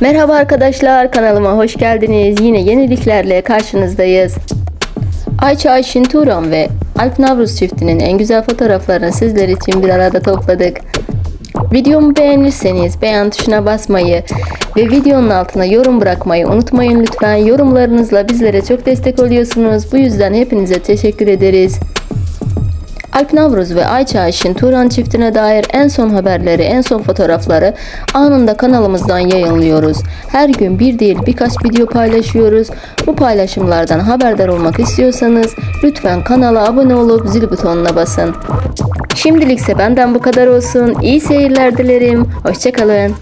Merhaba arkadaşlar kanalıma hoş geldiniz. Yine yeniliklerle karşınızdayız. Ayça Ayşin Turan ve Alp Navruz çiftinin en güzel fotoğraflarını sizler için bir arada topladık. Videomu beğenirseniz beğen tuşuna basmayı ve videonun altına yorum bırakmayı unutmayın lütfen. Yorumlarınızla bizlere çok destek oluyorsunuz. Bu yüzden hepinize teşekkür ederiz. Alp Navruz ve Ayça Ayşin Turan çiftine dair en son haberleri, en son fotoğrafları anında kanalımızdan yayınlıyoruz. Her gün bir değil birkaç video paylaşıyoruz. Bu paylaşımlardan haberdar olmak istiyorsanız lütfen kanala abone olup zil butonuna basın. Şimdilikse benden bu kadar olsun. İyi seyirler dilerim. Hoşçakalın.